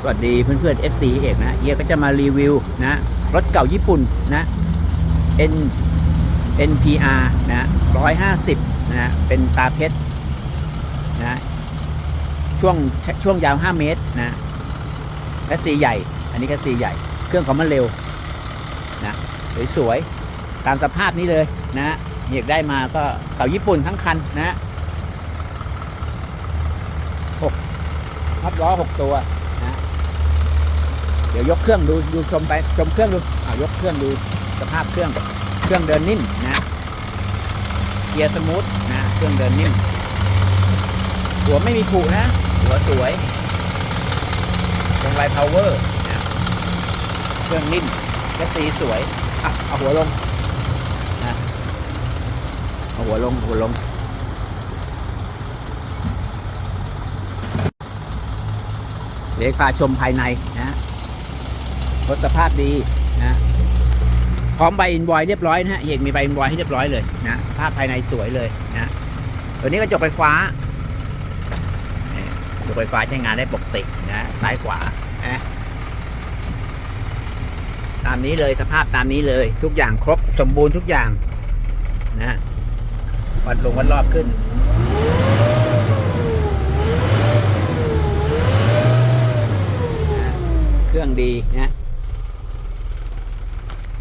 สวัสดีเพื่อนๆ FC เอกนะเฮียก็จะมารีวิวนะรถเก่าญี่ปุ่นนะ N NPR นะ150นะเป็นตาเพชรนะช่วงช่วงยาว 5 เมตรนะแคสซีใหญ่ อันนี้แคสซีใหญ่ เครื่องของมันเร็วนะสวยๆตามสภาพนี้เลยนะเฮียได้มาก็เก่าญี่ปุ่นทั้งคันนะหกพับล้อหกตัว ดี๋ยวยกเครื่องดูดูชมไปชมเครื่องดูอ่ายกเครื่องดูสภาพเครื่องเครื่องเดินนิ่มนะเกียร์สมูทนะเครื่องเดินนิ่มหัวไม่มีผุนะ หัวสวยตรงไลพาวเวอร์นะเครื่องนิ่มและสีสวยอะเอาหัวลงนะเอาหัวลงหัวลงเดี๋ยวพาชมภายใน รถสภาพดีนะพร้อมใบอินวอยเรียบร้อยนะฮะเห็นมีใบอินวอยให้เรียบร้อยเลยนะภาพภายในสวยเลยนะตัวนี้กระจกไฟฟ้ากระจกไฟฟ้าใช้งานได้ปกตินะซ้ายขวานะตามนี้เลยสภาพตามนี้เลย ทุกอย่างครบสมบูรณ์ทุกอย่างนะวัดลงวัดรอบขึ้นเครื่องดีนะ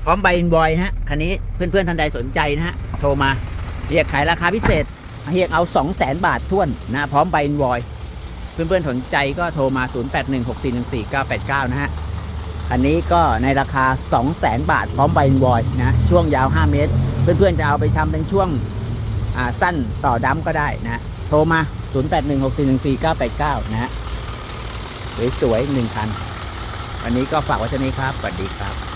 พร้อมใบอินบอยนะฮะคันนี้เพื่อนๆท่านใดสนใจนะฮะโทรมาเรียกขายราคาพิเศษเรียกเอา 2 0 0แสนบาทท่วนนะพร้อมใบอินบอยเพื่อนๆสนใจก็โทรมา 0816414989 นะฮะอันนี้ก็ในราคา 2 0 0แสนบาทพร้อมใบอินบอยนะช่วงยาว 5 เมตร เพื่อนๆจะเอาไปทำเป็นช่วงอ่าสั้นต่อดัมก็ได้นะโทรมา 0816414989 นะฮะสวยๆหนึ่งคัน วันนี้ก็ฝากไว้เท่านี้ครับสวัสดีครับ